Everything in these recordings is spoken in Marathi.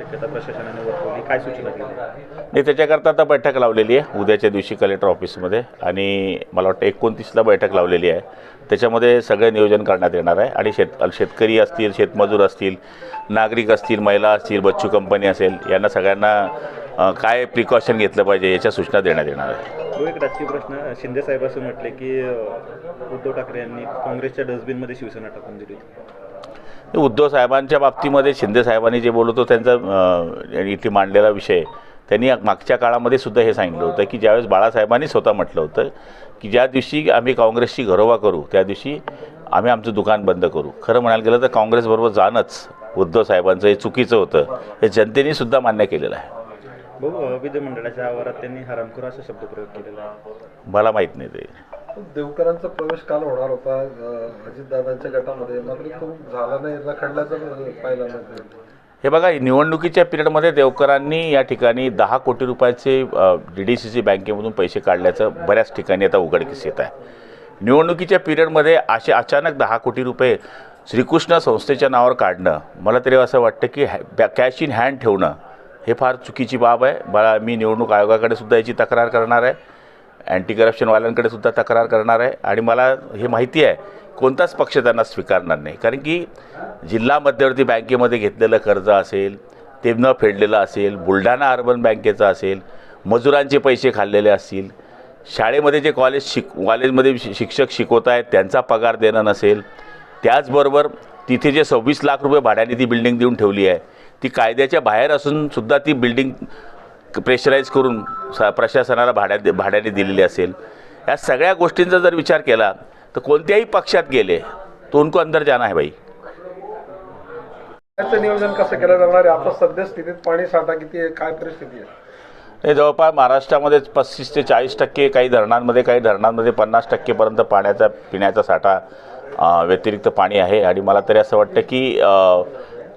शक्यता प्रशासनाने वर्तवली. काय सूचना दिली नाही त्याच्याकरता आता बैठक लावलेली आहे. उद्याच्या दिवशी कलेक्टर ऑफिसमध्ये आणि मला वाटतं एकोणतीसला बैठक लावलेली आहे. त्याच्यामध्ये सगळे नियोजन करण्यात येणार आहे. आणि शेत शेतकरी असतील शेतमजूर असतील नागरिक असतील महिला असतील बच्चू कंपनी असेल यांना सगळ्यांना काय प्रिकॉशन घेतलं पाहिजे याच्या सूचना देण्यात येणार आहे. तो एक राजकीय प्रश्न. शिंदे साहेब असं म्हटले की उद्धव ठाकरे यांनी काँग्रेसच्या डस्टबिनमध्ये शिवसेना टाकून दिली. उद्धव साहेबांच्या बाबतीमध्ये शिंदे साहेबांनी जे बोलतो त्यांचा इथे मांडलेला विषय त्यांनी मागच्या काळामध्ये सुद्धा हे सांगितलं होतं की ज्यावेळेस बाळासाहेबांनी स्वतः म्हटलं होतं की ज्या दिवशी आम्ही काँग्रेसची घरोबा करू त्या दिवशी आम्ही आमचं दुकान बंद करू. खरं म्हणायला गेलं तर काँग्रेसबरोबर जाणंच उद्धव साहेबांचं हे चुकीचं होतं हे जनतेने सुद्धा मान्य केलेलं आहे. भाऊ विधिमंडळाच्या आवारात त्यांनी हरामखोर असा शब्दप्रयोग केलेला आहे. मला माहीत नाही ते. देवकरांचा प्रवेश काल होणार होता अजितदादांच्या गटामध्ये. मात्र तो झाला नाही रखडल्याचं पाहायला मिळतं हे बघा निवडणुकीच्या पिरियडमध्ये देवकरांनी या ठिकाणी दहा कोटी रुपयाचे डी डी सी सी बँकेमधून पैसे काढल्याचं बऱ्याच ठिकाणी आता उघडकीस येत आहे. निवडणुकीच्या पिरियडमध्ये असे अचानक दहा कोटी रुपये श्रीकृष्ण संस्थेच्या नावावर काढणं मला तरी असं वाटतं की हॅ कॅश इन हँड ठेवणं हे फार चुकीची बाब आहे. मला मी निवडणूक आयोगाकडे सुद्धा याची तक्रार करणार आहे. अँटी करप्शनवाल्यांकडे सुद्धा तक्रार करणार आहे. आणि मला हे माहिती आहे कोणताच पक्ष त्यांना स्वीकारणार नाही. कारण की जिल्हा मध्यवर्ती बँकेमध्ये घेतलेलं कर्ज असेल ते न फेडलेलं असेल बुलढाणा अर्बन बँकेचं असेल मजुरांचे पैसे खाल्लेले असतील शाळेमध्ये जे कॉलेज शिक कॉलेजमध्ये शिक्षक शिकवत आहेत त्यांचा पगार देणं नसेल त्याचबरोबर तिथे जे सव्वीस लाख रुपये भाड्याने ती बिल्डिंग देऊन ठेवली आहे ती कायद्याच्या बाहेर असून सुद्धा ती बिल्डिंग प्रेशराईज करून स प्रशासनाला भाड्या भाड्याने दिलेली असेल. या सगळ्या गोष्टींचा जर विचार केला तर कोणत्याही पक्षात गेले तो उनको अंदर जाना है भाई नियोजन कसं केलं जाणार आहे? आता सध्या स्थितीत पाणी साठा किती आहे? काय परिस्थिती आहे? हे जवळपास महाराष्ट्रामध्ये पस्तीस ते चाळीस टक्के काही धरणांमध्ये काही धरणांमध्ये पन्नास टक्केपर्यंत पाण्याचा पिण्याचा साठा व्यतिरिक्त पाणी आहे. आणि मला तरी असं वाटतं की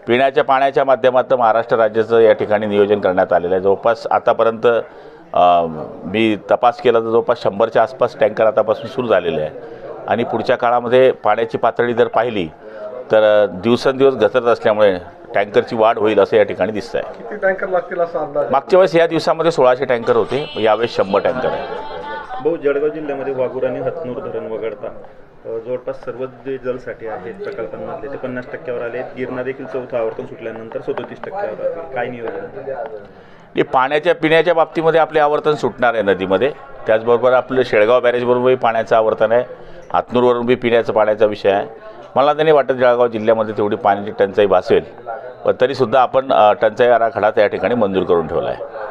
पिण्याच्या पाण्याच्या माध्यमातून महाराष्ट्र राज्याचं या ठिकाणी नियोजन करण्यात आलेलं आहे. जवळपास आतापर्यंत मी तपास केला तर जवळपास शंभरच्या आसपास टँकर आतापासून सुरू झालेले आहे. आणि पुढच्या काळामध्ये पाण्याची पातळी जर पाहिली तर दिवसेंदिवस घसरत असल्यामुळे टँकरची वाढ होईल असं या ठिकाणी दिसतं आहे किती टँकर लागतील असा अंदाज? आहे? मागच्या वेळेस या दिवसामध्ये सोळाशे टँकर होते यावेळेस शंभर टँकर आहे. भाऊ जळगाव जिल्ह्यामध्ये वाघूर आणि हतनूर धरण वगळता जवळपास सर्व जे जलसाठे आहेत प्रकल्पांमधले ते पन्नास टक्क्यावर आले आहेत गिरणा देखील चौथं आवर्तन सुटल्यानंतर सदोतीस टक्क्यावर आले काय नियोजन? हे पाण्याच्या पिण्याच्या बाबतीमध्ये आपले आवर्तन सुटणार आहे नदीमध्ये. त्याचबरोबर आपलं शेळगाव बॅरेजबरोबरही पाण्याचं आवर्तन आहे. हातनूरवरून बी पिण्याचं पाण्याचा विषय आहे. मला त्यांनी वाटतं वाटत जळगाव जिल्ह्यामध्ये तेवढी पाण्याची टंचाई भासेल. पण तरीसुद्धा आपण टंचाई आराखडा त्या ठिकाणी मंजूर करून ठेवला आहे.